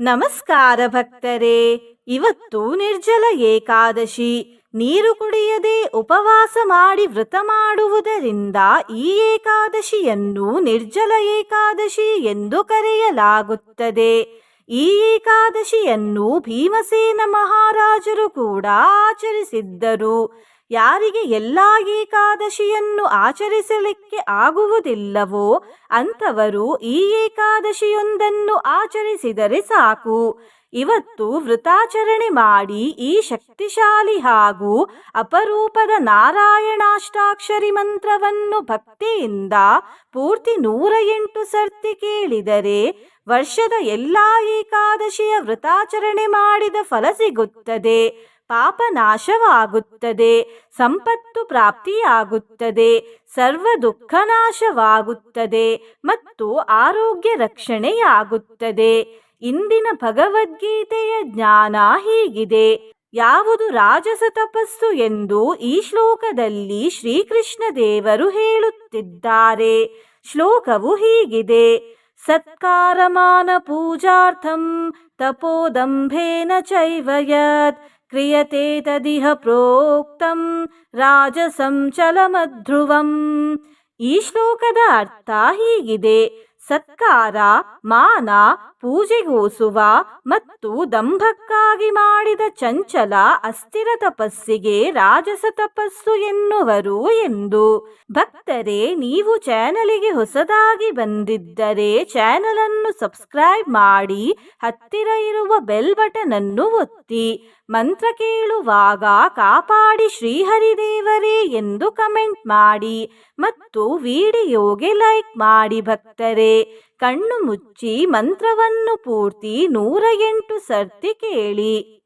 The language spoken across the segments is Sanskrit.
ನಮಸ್ಕಾರ ಭಕ್ತರೇ. ಇವತ್ತು ನಿರ್ಜಲ ಏಕಾದಶಿ. ನೀರು ಕುಡಿಯದೆ ಉಪವಾಸ ಮಾಡಿ ವ್ರತ ಮಾಡುವುದರಿಂದ ಈ ಏಕಾದಶಿಯನ್ನು ನಿರ್ಜಲ ಏಕಾದಶಿ ಎಂದು ಕರೆಯಲಾಗುತ್ತದೆ. ಈ ಏಕಾದಶಿಯನ್ನು ಭೀಮಸೇನ ಮಹಾರಾಜರು ಕೂಡ ಆಚರಿಸಿದ್ದರು. ಯಾರಿಗೆ ಎಲ್ಲ ಏಕಾದಶಿಯನ್ನು ಆಚರಿಸಲಿಕ್ಕೆ ಆಗುವುದಿಲ್ಲವೋ ಅಂಥವರು ಈ ಏಕಾದಶಿಯೊಂದನ್ನು ಆಚರಿಸಿದರೆ ಸಾಕು. ಇವತ್ತು ವೃತಾಚರಣೆ ಮಾಡಿ ಈ ಶಕ್ತಿಶಾಲಿ ಹಾಗೂ ಅಪರೂಪದ ನಾರಾಯಣಾಷ್ಟಾಕ್ಷರಿ ಮಂತ್ರವನ್ನು ಭಕ್ತಿಯಿಂದ ಪೂರ್ತಿ ನೂರ ಎಂಟು ಸರ್ತಿ ಕೇಳಿದರೆ ವರ್ಷದ ಎಲ್ಲ ಏಕಾದಶಿಯ ವೃತಾಚರಣೆ ಮಾಡಿದ ಫಲ ಸಿಗುತ್ತದೆ. ಪಾಪ ನಾಶವಾಗುತ್ತದೆ ಸಂಪತ್ತು ಪ್ರಾಪ್ತಿಯಾಗುತ್ತದೆ, ಸರ್ವ ದುಃಖ ನಾಶವಾಗುತ್ತದೆ ಮತ್ತು ಆರೋಗ್ಯ ರಕ್ಷಣೆಯಾಗುತ್ತದೆ. ಇಂದಿನ ಭಗವದ್ಗೀತೆಯ ಜ್ಞಾನ ಹೀಗಿದೆ. ಯಾವುದು ರಾಜಸ ತಪಸ್ಸು ಎಂದು ಈ ಶ್ಲೋಕದಲ್ಲಿ ಶ್ರೀಕೃಷ್ಣ ದೇವರು ಹೇಳುತ್ತಿದ್ದಾರೆ. ಶ್ಲೋಕವು ಹೀಗಿದೆ. ಸತ್ಕಾರಮಾನ ಪೂಜಾರ್ಥಂ ತಪೋದಂಭೇನ ಚೈವ ಯತ್ ಕ್ರಿಯತೆ ತದಿಹ ಪ್ರೋಕ್ತಂ ರಾಜಸಂ ಚಲಮಧ್ರುವಂ ಈ ಶ್ಲೋಕದ ಅರ್ಥ ಹೀಗಿದೆ ಸತ್ಕಾರ ಮಾನ ಪೂಜೆಗೋಸುವ ಮತ್ತು ದಂಭಕ್ಕಾಗಿ ಮಾಡಿದ ಚಂಚಲ ಅಸ್ಥಿರ ತಪಸ್ಸಿಗೆ ರಾಜಸ ತಪಸ್ಸು ಎನ್ನುವರು ಎಂದು। ಭಕ್ತರೇ, ನೀವು ಚಾನಲಿಗೆ ಹೊಸದಾಗಿ ಬಂದಿದ್ದರೆ ಚಾನಲನ್ನು ಸಬ್ಸ್ಕ್ರೈಬ್ ಮಾಡಿ, ಹತ್ತಿರ ಇರುವ ಬೆಲ್ ಬಟನ್ ಅನ್ನು ಒತ್ತಿ ಮಂತ್ರ ಕೇಳುವಾಗ ಕಾಪಾಡಿ ಶ್ರೀಹರಿದೇವರೇ ಎಂದು ಕಮೆಂಟ್ ಮಾಡಿ ಮತ್ತು ವಿಡಿಯೋಗೆ ಲೈಕ್ ಮಾಡಿ ಭಕ್ತರೇ. ಕಣ್ಣು ಮುಚ್ಚಿ ಮಂತ್ರವನ್ನು ಪೂರ್ತಿ ನೂರ ಎಂಟು ಸರ್ತಿ ಕೇಳಿ.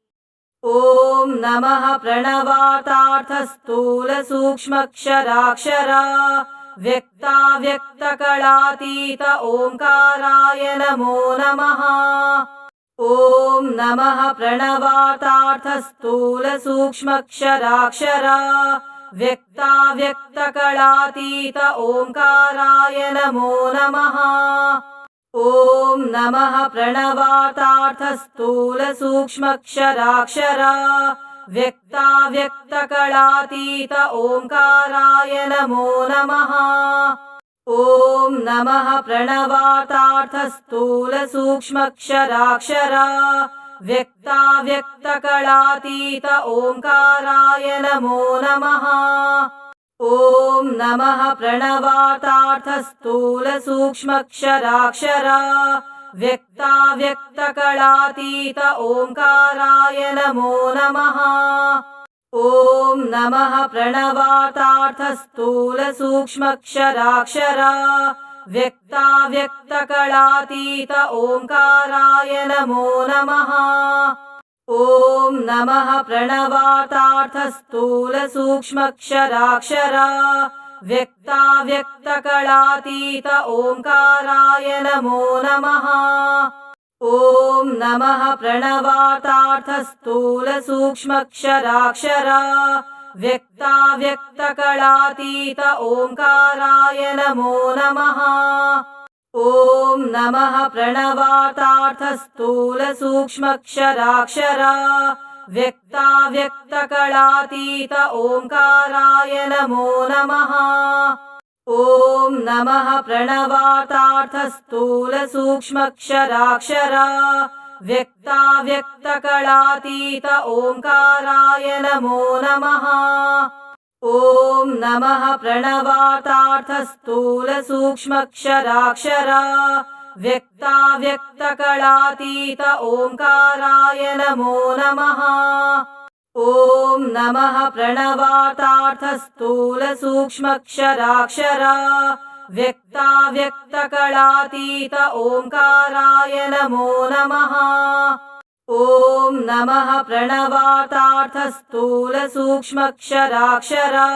ಓಂ ನಮಃ ಪ್ರಣವಾತಾರ್ಥ ಸ್ಥೂಲ ಸೂಕ್ಷ್ಮಕ್ಷರಾಕ್ಷರ ವ್ಯಕ್ತಾವ್ಯಕ್ತಕಳಾತೀತ ಓಂಕಾರಾಯ ನಮೋ ನಮಃ. ॐ नमः प्रणवातार्थस्थूलसूक्ष्मक्षराक्षरा व्यक्ताव्यक्तकलातीत ओङ्काराय नमो नमः। ॐ नमः प्रणवातार्थस्थूलसूक्ष्मक्षराक्षरा व्यक्ताव्यक्तकलातीत ओङ्काराय नमो नमः। ॐ नमः प्रणवातार्थस्थूलसूक्ष्मक्षराक्षरा व्यक्ताव्यक्तकलातीत ओङ्काराय नमो नमः। ॐ नमः प्रणवातार्थस्थूलसूक्ष्मक्षराक्षरा व्यक्ताव्यक्तकलातीत ओङ्काराय नमो नमः। ॐ नमः प्रणवातार्थस्थूलसूक्ष्मक्षराक्षरा व्यक्ताव्यक्तकलातीत ओङ्काराय नमो नमः। ॐ नमः प्रणवातार्थस्थूलसूक्ष्मक्षराक्षरा व्यक्ताव्यक्तकलातीत ओङ्काराय नमो नमः। ॐ नमः प्रणवातार्थस्थूलसूक्ष्मक्षराक्षरा व्यक्ताव्यक्तकलातीत ओङ्काराय नमो नमः ॐ नमः प्रणवातार्थस्थूलसूक्ष्मक्षराक्षरा व्यक्ताव्यक्तकलातीत ओङ्काराय नमो नमः ॐ नमः प्रणवातार्थस्थूलसूक्ष्मक्षराक्षरा व्यक्ताव्यक्तकलातीत ओङ्काराय नमो नमः। ॐ नमः प्रणवातार्थस्थूलसूक्ष्मक्षराक्षरा व्यक्ताव्यक्तकलातीत ओङ्काराय नमो नमः। ॐ नमः प्रणवातार्थस्थूलसूक्ष्मक्षराक्षरा व्यक्ताव्यक्तकलातीत ओङ्काराय नमो नमः। ॐ नमः प्रणवातार्थस्थूलसूक्ष्मक्षराक्षरा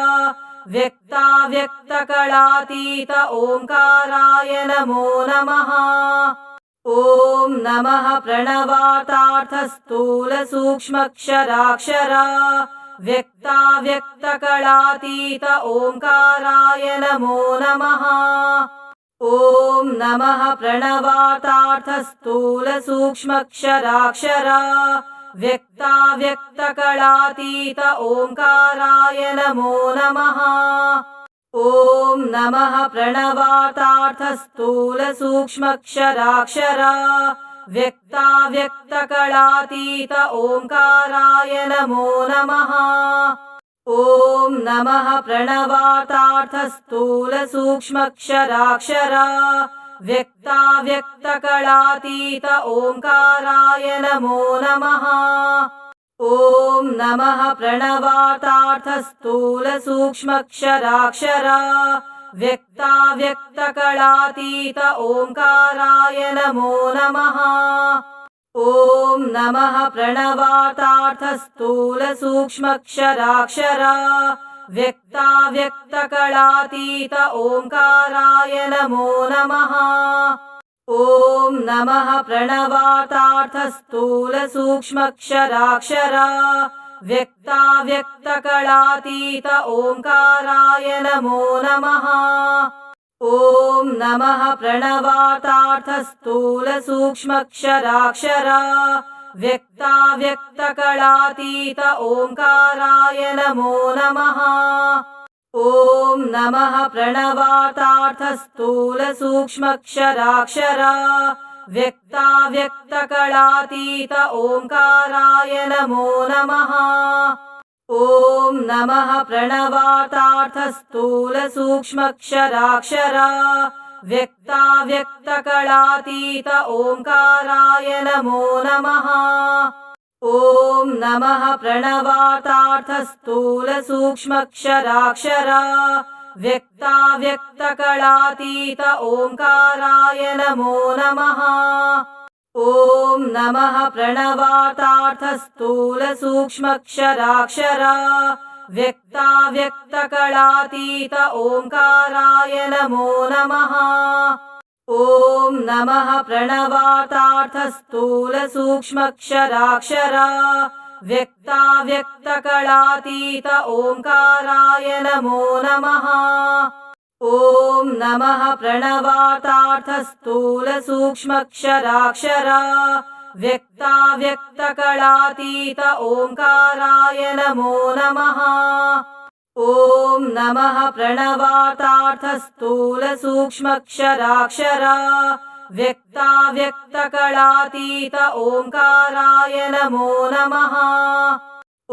व्यक्ताव्यक्तकलातीत ओङ्काराय नमो नमः। ॐ नमः प्रणवातार्थस्थूल व्यक्ताव्यक्तकलातीत ओङ्काराय नमो नमः। ॐ नमः प्रणवातार्थस्थूल व्यक्ताव्यक्तकलातीत ओङ्काराय नमो नमः। ॐ नमः प्रणवातार्थस्थूलसूक्ष्मक्षराक्षरा व्यक्ताव्यक्तकलातीत ओङ्काराय नमो नमः ॐ नमः प्रणवातार्थस्थूलसूक्ष्मक्षराक्षरा व्यक्ताव्यक्तकलातीत ओङ्काराय नमो नमः ॐ नमः प्रणवातार्थस्थूलसूक्ष्मक्षराक्षरा व्यक्ताव्यक्तकलातीत ओङ्काराय नमो नमः ॐ नमः प्रणवातार्थस्थूलसूक्ष्मक्षराक्षरा व्यक्ताव्यक्तकलातीत ओङ्काराय नमो नमः ॐ नमः प्रणवातार्थस्थूलसूक्ष्मक्षराक्षरा व्यक्ताव्यक्तकलातीत ओङ्काराय नमो नमः। ॐ नमः प्रणवातार्थस्थूलसूक्ष्मक्षराक्षरा व्यक्ताव्यक्तकलातीत ओङ्काराय नमो नमः ॐ नमः प्रणवातार्थस्थूलसूक्ष्मक्षराक्षरा व्यक्ताव्यक्तकलातीत ओङ्काराय नमो नमः। ॐ नमः प्रणवातार्थस्थूलसूक्ष्मक्षराक्षरा व्यक्ताव्यक्तकलातीत ओङ्काराय नमो नमः ॐ नमः प्रणवातार्थस्थूलसूक्ष्मक्षराक्षरा व्यक्ताव्यक्तकलातीत ओङ्काराय नमो नमः। ॐ नमः प्रणवातार्थस्थूलसूक्ष्मक्षराक्षरा व्यक्ताव्यक्तकलातीत ओङ्काराय नमो नमः ॐ नमः प्रणवातार्थस्थूलसूक्ष्मक्षराक्षरा व्यक्ताव्यक्तकलातीत ओङ्काराय नमो नमः। ॐ नमः प्रणवातार्थस्थूलसूक्ष्मक्षराक्षरा व्यक्ताव्यक्तकलातीत ओङ्काराय नमो नमः ॐ नमः प्रणवातार्थस्थूलसूक्ष्मक्षराक्षरा व्यक्ताव्यक्तकलातीत ओङ्काराय नमो नमः।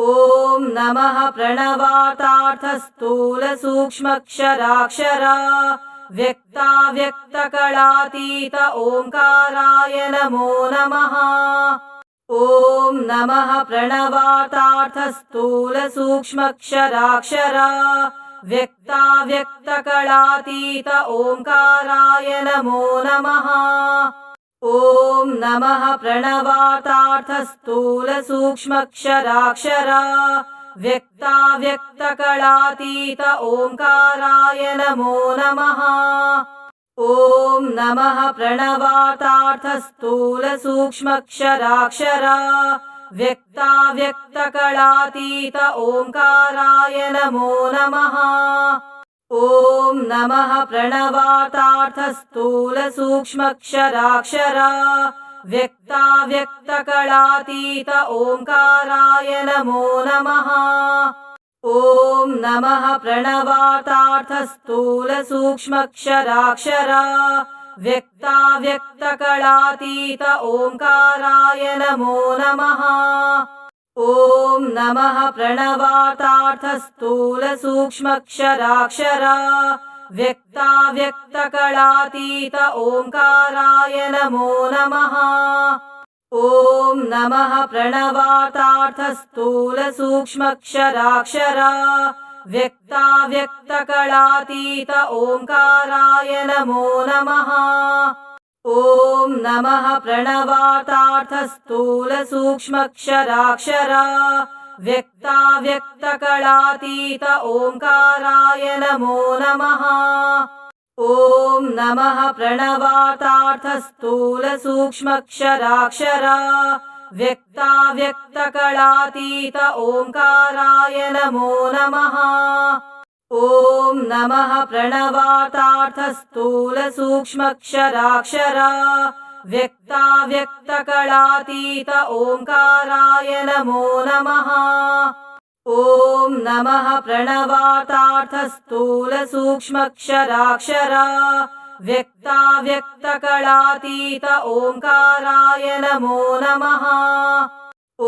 ॐ नमः प्रणवातार्थस्थूलसूक्ष्मक्षराक्षरा व्यक्ताव्यक्तकलातीत ओङ्काराय नमो नमः ॐ नमः प्रणवातार्थस्थूलसूक्ष्मक्षराक्षरा व्यक्ताव्यक्तकलातीत ओङ्काराय नमो नमः। ॐ नमः प्रणवातार्थस्थूलसूक्ष्मक्षराक्षरा व्यक्ताव्यक्तकलातीत ओङ्काराय नमो नमः ॐ नमः प्रणवातार्थस्थूलसूक्ष्मक्षराक्षरा व्यक्ताव्यक्तकलातीत ओङ्काराय नमो नमः। ॐ नमः प्रणवातार्थस्थूलसूक्ष्मक्षराक्षरा व्यक्ताव्यक्तकलातीत ओङ्काराय नमो नमः ॐ नमः प्रणवातार्थस्थूलसूक्ष्मक्षराक्षरा व्यक्ताव्यक्तकलातीत ओङ्काराय नमो नमः ॐ नमः प्रणवातार्थस्थूलसूक्ष्मक्षराक्षरा व्यक्ताव्यक्तकलातीत ओङ्काराय नमो नमः ॐ नमः प्रणवातार्थस्थूलसूक्ष्मक्षराक्षरा व्यक्ताव्यक्तकलातीत ओङ्काराय नमो नमः ॐ नमः प्रणवातार्थस्थूलसूक्ष्मक्षराक्षरा व्यक्ताव्यक्तकलातीत ओङ्काराय नमो नमः ॐ नमः प्रणवातार्थस्थूलसूक्ष्मक्षराक्षरा व्यक्ताव्यक्तकलातीत ओङ्काराय नमो नमः। ॐ नमः प्रणवातार्थस्थूलसूक्ष्मक्षराक्षरा व्यक्ताव्यक्तकलातीत ओङ्काराय नमो नमः ॐ नमः प्रणवातार्थस्थूलसूक्ष्मक्षराक्षरा व्यक्ताव्यक्तकलातीत ओङ्काराय नमो नमः।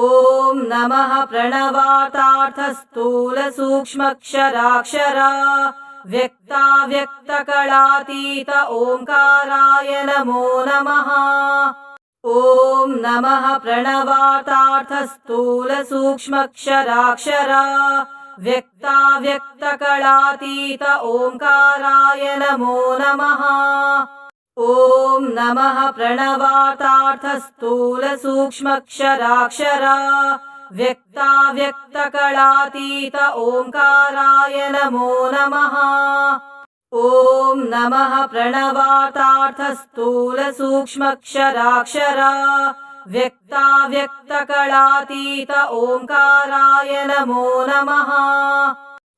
ॐ नमः प्रणवातार्थस्थूलसूक्ष्मक्षराक्षरा व्यक्ताव्यक्तकलातीत ओङ्काराय नमो नमः ॐ नमः प्रणवातार्थस्थूलसूक्ष्मक्षराक्षरा व्यक्ताव्यक्तकलातीत ओङ्काराय नमो नमः। ॐ नमः प्रणवातार्थस्थूलसूक्ष्मक्षराक्षरा व्यक्ताव्यक्तकलातीत ओङ्काराय नमो नमः ॐ नमः प्रणवातार्थस्थूलसूक्ष्मक्षराक्षरा व्यक्ताव्यक्तकलातीत ओङ्काराय नमो नमः।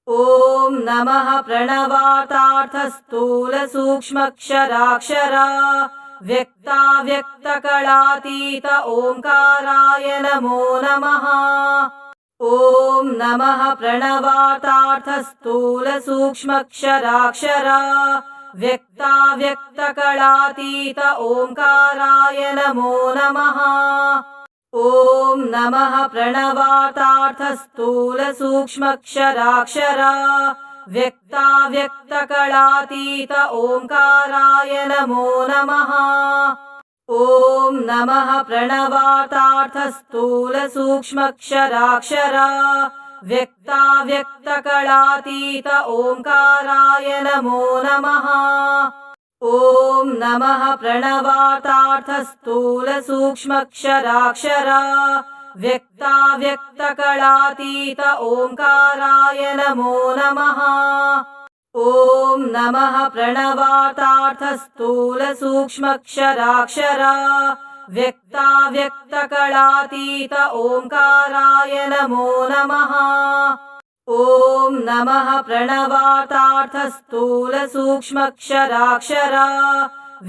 ॐ नमः प्रणवातार्थस्थूलसूक्ष्मक्षराक्षरा व्यक्ताव्यक्तकलातीत ओङ्काराय नमो नमः ॐ नमः प्रणवातार्थस्थूलसूक्ष्मक्षराक्षरा व्यक्ताव्यक्तकलातीत ओङ्काराय नमो नमः। ॐ नमः प्रणवातार्थस्थूलसूक्ष्मक्षराक्षरा व्यक्ताव्यक्तकलातीत ओङ्काराय नमो नमः ॐ नमः प्रणवातार्थस्थूलसूक्ष्मक्षराक्षरा व्यक्ताव्यक्तकलातीत ओङ्काराय नमो नमः ॐ नमः प्रणवातार्थस्थूलसूक्ष्मक्षराक्षरा व्यक्ताव्यक्तकलातीत ओङ्काराय नमो नमः ॐ नमः प्रणवातार्थस्थूलसूक्ष्मक्षराक्षरा व्यक्ताव्यक्तकलातीत ओङ्काराय नमो नमः। ॐ नमः प्रणवातार्थस्थूलसूक्ष्मक्षराक्षरा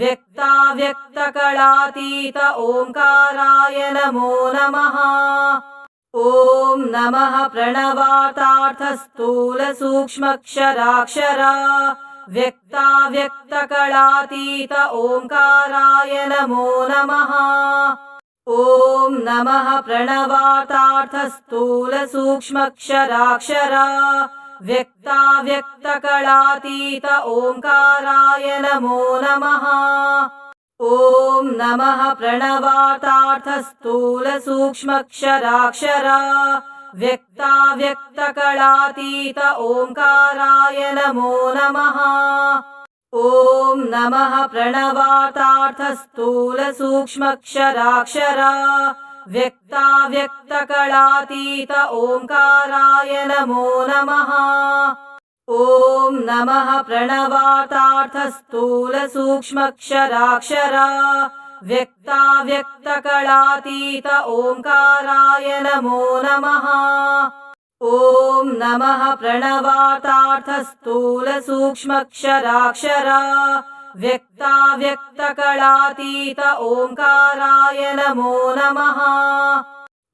व्यक्ताव्यक्तकलातीत ओङ्काराय नमो नमः ॐ नमः प्रणवातार्थस्थूलसूक्ष्मक्षराक्षरा व्यक्ताव्यक्तकलातीत ओङ्काराय नमो नमः ॐ नमः प्रणवातार्थस्थूलसूक्ष्मक्षराक्षरा व्यक्ताव्यक्तकलातीत ओङ्काराय नमो नमः ॐ नमः प्रणवातार्थस्थूलसूक्ष्मक्षराक्षरा व्यक्ताव्यक्तकलातीत ओङ्काराय नमो नमः। ॐ नमः प्रणवातार्थस्थूलसूक्ष्मक्षराक्षरा व्यक्ताव्यक्तकलातीत ओङ्काराय नमो नमः ॐ नमः प्रणवातार्थस्थूलसूक्ष्मक्षराक्षरा व्यक्ताव्यक्तकलातीत ओङ्काराय नमो नमः। ॐ नमः प्रणवातार्थस्थूलसूक्ष्मक्षराक्षरा व्यक्ताव्यक्तकलातीत ओङ्काराय नमो नमः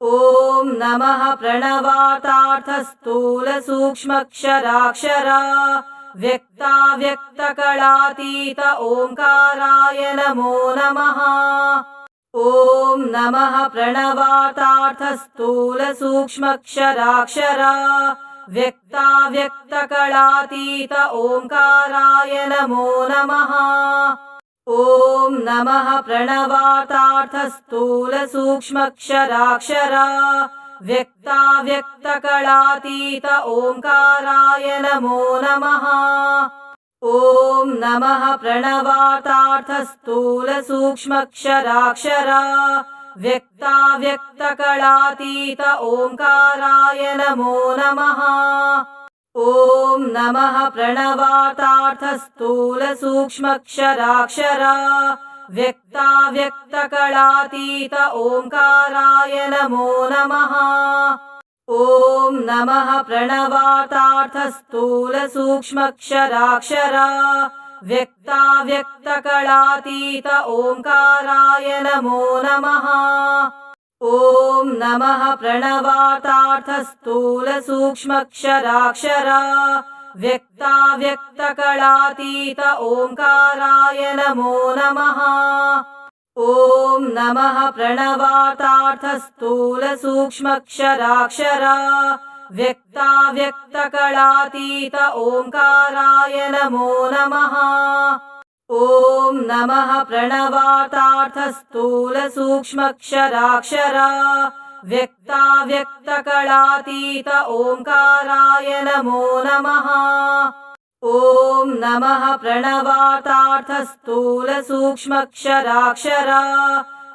ॐ नमः प्रणवातार्थस्थूलसूक्ष्मक्षराक्षरा व्यक्ताव्यक्तकलातीत ओङ्काराय नमो नमः। ॐ नमः प्रणवातार्थस्थूलसूक्ष्मक्षराक्षरा व्यक्ताव्यक्तकलातीत ओङ्काराय नमो नमः ॐ नमः प्रणवातार्थस्थूलसूक्ष्मक्षराक्षरा व्यक्ताव्यक्तकलातीत ओङ्काराय नमो नमः। ॐ नमः प्रणवातार्थस्थूलसूक्ष्मक्षराक्षरा व्यक्ताव्यक्तकलातीत ओङ्काराय नमो नमः नमः प्रणवातार्थस्थूलसूक्ष्मक्षराक्षरा व्यक्ताव्यक्तकलातीत ओङ्काराय नमो नमः ॐ नमः प्रणवातार्थस्थूलसूक्ष्मक्षराक्षरा व्यक्ताव्यक्तकलातीत ओङ्काराय नमो नमः ॐ नमः प्रणवातार्थस्थूलसूक्ष्मक्षराक्षरा व्यक्ताव्यक्तकलातीत ओङ्काराय नमो नमः ॐ नमः प्रणवातार्थस्थूलसूक्ष्मक्षराक्षरा व्यक्ताव्यक्तकलातीत ओङ्काराय नमो नमः ॐ नमः प्रणवातार्थस्थूलसूक्ष्मक्षराक्षरा व्यक्ताव्यक्तकलातीत ओङ्काराय नमो नमः ॐ नमः प्रणवातार्थस्थूलसूक्ष्मक्षराक्षरा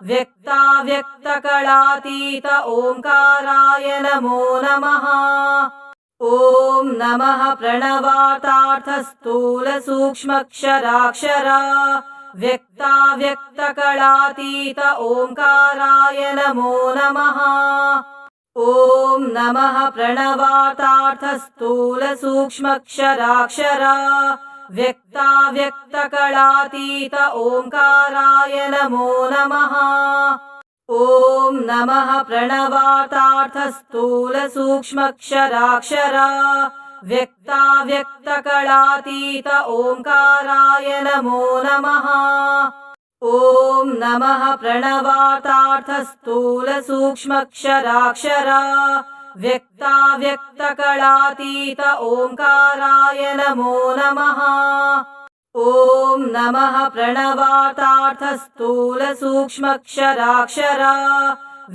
व्यक्ताव्यक्तकलातीत ओङ्काराय नमो नमः ॐ नमः प्रणवातार्थस्थूलसूक्ष्मक्षराक्षरा व्यक्ताव्यक्तकलातीत ओङ्काराय नमो नमः ॐ नमः प्रणवातार्थस्थूलसूक्ष्मक्षराक्षरा व्यक्ताव्यक्तकलातीत ओङ्काराय नमो नमः ॐ नमः प्रणवातार्थस्थूलसूक्ष्मक्षराक्षरा व्यक्ताव्यक्तकलातीत ओङ्काराय नमो नमः ॐ नमः प्रणवातार्थस्थूलसूक्ष्मक्षराक्षरा व्यक्ताव्यक्तकलातीत ओङ्काराय नमो नमः ॐ नमः प्रणवातार्थस्थूलसूक्ष्मक्षराक्षरा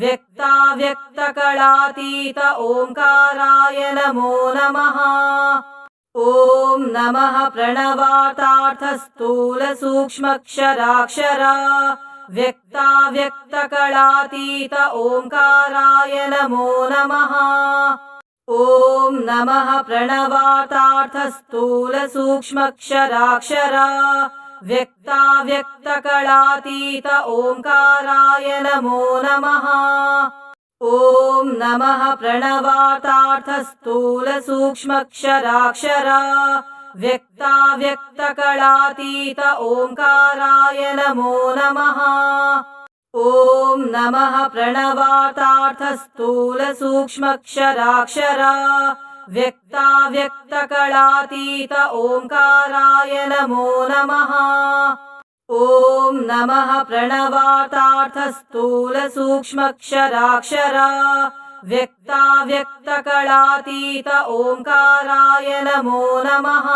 व्यक्ताव्यक्तकलातीत ओङ्काराय नमो नमः ॐ नमः प्रणवातार्थस्थूलसूक्ष्मक्षराक्षरा व्यक्ताव्यक्तकलातीत ओङ्काराय नमो नमः ॐ नमः प्रणवातार्थस्थूलसूक्ष्मक्षराक्षरा व्यक्ताव्यक्तकलातीत ओङ्काराय नमो नमः ॐ नमः प्रणवातार्थस्थूलसूक्ष्मक्षराक्षरा व्यक्ताव्यक्तकलातीत ओङ्काराय नमो नमः ॐ नमः प्रणवातार्थस्थूलसूक्ष्मक्षराक्षरा व्यक्ताव्यक्तकलातीत ओङ्काराय नमो नमः। ॐ नमः प्रणवातार्थस्थूलसूक्ष्मक्षराक्षरा। व्यक्ताव्यक्तकलातीत ओङ्काराय नमो नमः।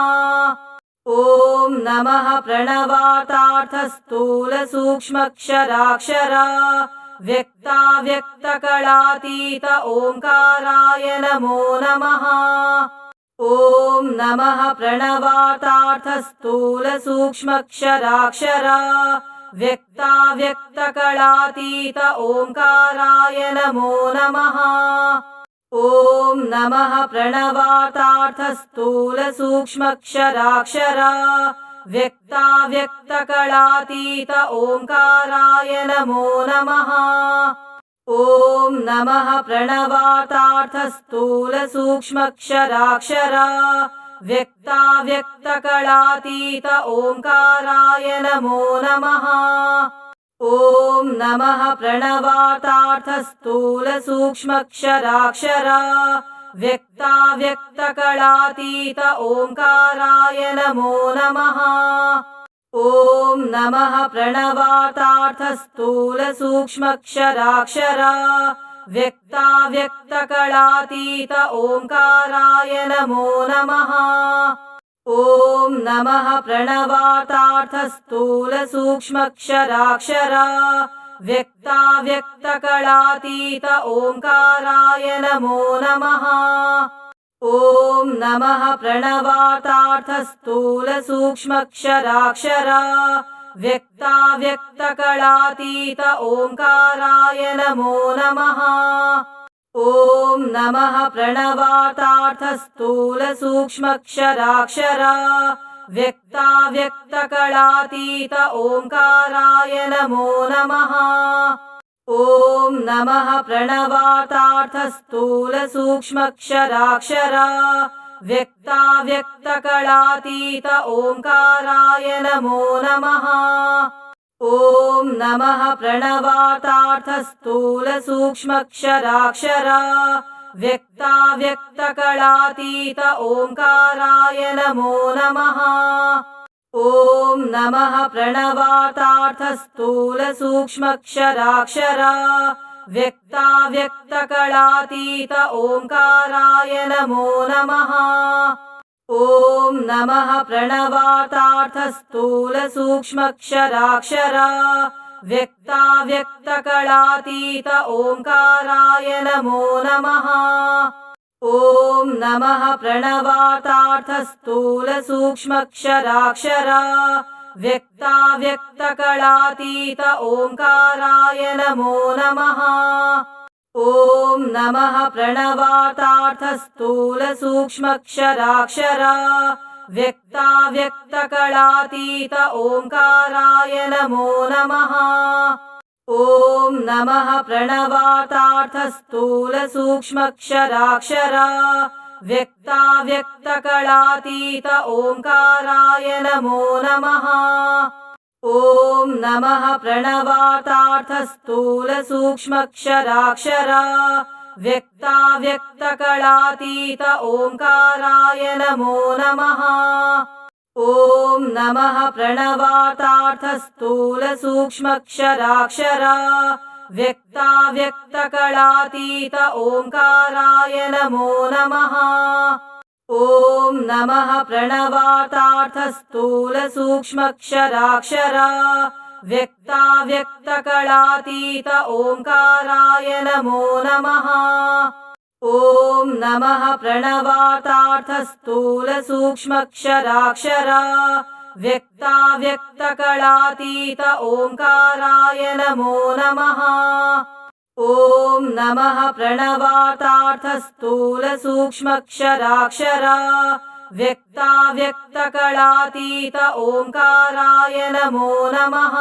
ॐ नमः प्रणवातार्थस्थूलसूक्ष्मक्षराक्षरा व्यक्ताव्यक्तकलातीत ओङ्काराय नमो नमः ॐ नमः प्रणवातार्थस्थूलसूक्ष्मक्षराक्षरा व्यक्ताव्यक्तकलातीत ओङ्काराय नमो नमः ॐ नमः प्रणवातार्थस्थूलसूक्ष्मक्षराक्षरा व्यक्ताव्यक्तकलातीत ओङ्काराय नमो नमः। ॐ नमः प्रणवातार्थस्थूलसूक्ष्मक्षराक्षरा। व्यक्ताव्यक्तकलातीत ओङ्काराय नमो नमः। ॐ नमः प्रणवातार्थस्थूलसूक्ष्मक्षराक्षरा व्यक्ताव्यक्तकलातीत ओङ्काराय नमो नमः ॐ नमः प्रणवातार्थस्थूलसूक्ष्मक्षराक्षरा व्यक्ताव्यक्तकलातीत ओङ्काराय नमो नमः ॐ नमः प्रणवातार्थस्थूलसूक्ष्मक्षराक्षरा व्यक्ताव्यक्तकलातीत ओङ्काराय नमो नमः ॐ नमः प्रणवातार्थस्थूलसूक्ष्मक्षराक्षरा व्यक्ताव्यक्तकलातीत ओङ्काराय नमो नमः ॐ नमः प्रणवातार्थस्थूलसूक्ष्मक्षराक्षरा व्यक्ताव्यक्तकलातीत ओङ्काराय नमो नमः ॐ नमः प्रणवातार्थस्थूलसूक्ष्मक्षराक्षरा व्यक्ताव्यक्तकलातीत ओङ्काराय नमो नमः ॐ नमः प्रणवातार्थस्थूलसूक्ष्मक्षराक्षरा व्यक्ताव्यक्तकलातीत ओङ्काराय नमो नमः। ॐ नमः प्रणवातार्थस्थूलसूक्ष्मक्षराक्षरा। व्यक्ताव्यक्तकलातीत ओङ्काराय नमो नमः। ॐ नमः प्रणवातार्थस्थूलसूक्ष्मक्षराक्षरा व्यक्ताव्यक्तकलातीत ओङ्काराय नमो नमः ॐ नमः प्रणवातार्थस्थूलसूक्ष्मक्षराक्षरा व्यक्ताव्यक्तकलातीत ओङ्काराय नमो नमः ॐ नमः प्रणवातार्थस्थूलसूक्ष्मक्षराक्षरा व्यक्ताव्यक्तकलातीत ओङ्काराय नमो नमः। ॐ नमः प्रणवातार्थस्थूलसूक्ष्मक्षराक्षरा। व्यक्ताव्यक्तकलातीत ओङ्काराय नमो नमः। ॐ नमः प्रणवातार्थस्थूलसूक्ष्मक्षराक्षरा व्यक्ताव्यक्तकलातीत ओङ्काराय नमो नमः ॐ नमः प्रणवातार्थस्थूलसूक्ष्मक्षराक्षरा व्यक्ताव्यक्तकलातीत ओङ्काराय नमो नमः ॐ नमः प्रणवातार्थस्थूलसूक्ष्मक्षराक्षरा व्यक्ताव्यक्तकलातीत ओङ्काराय नमो नमः। ॐ नमः प्रणवातार्थस्थूलसूक्ष्मक्षराक्षरा। व्यक्ताव्यक्तकलातीत ओङ्काराय नमो नमः। ॐ नमः प्रणवातार्थस्थूलसूक्ष्मक्षराक्षरा व्यक्ताव्यक्तकलातीत ओङ्काराय नमो नमः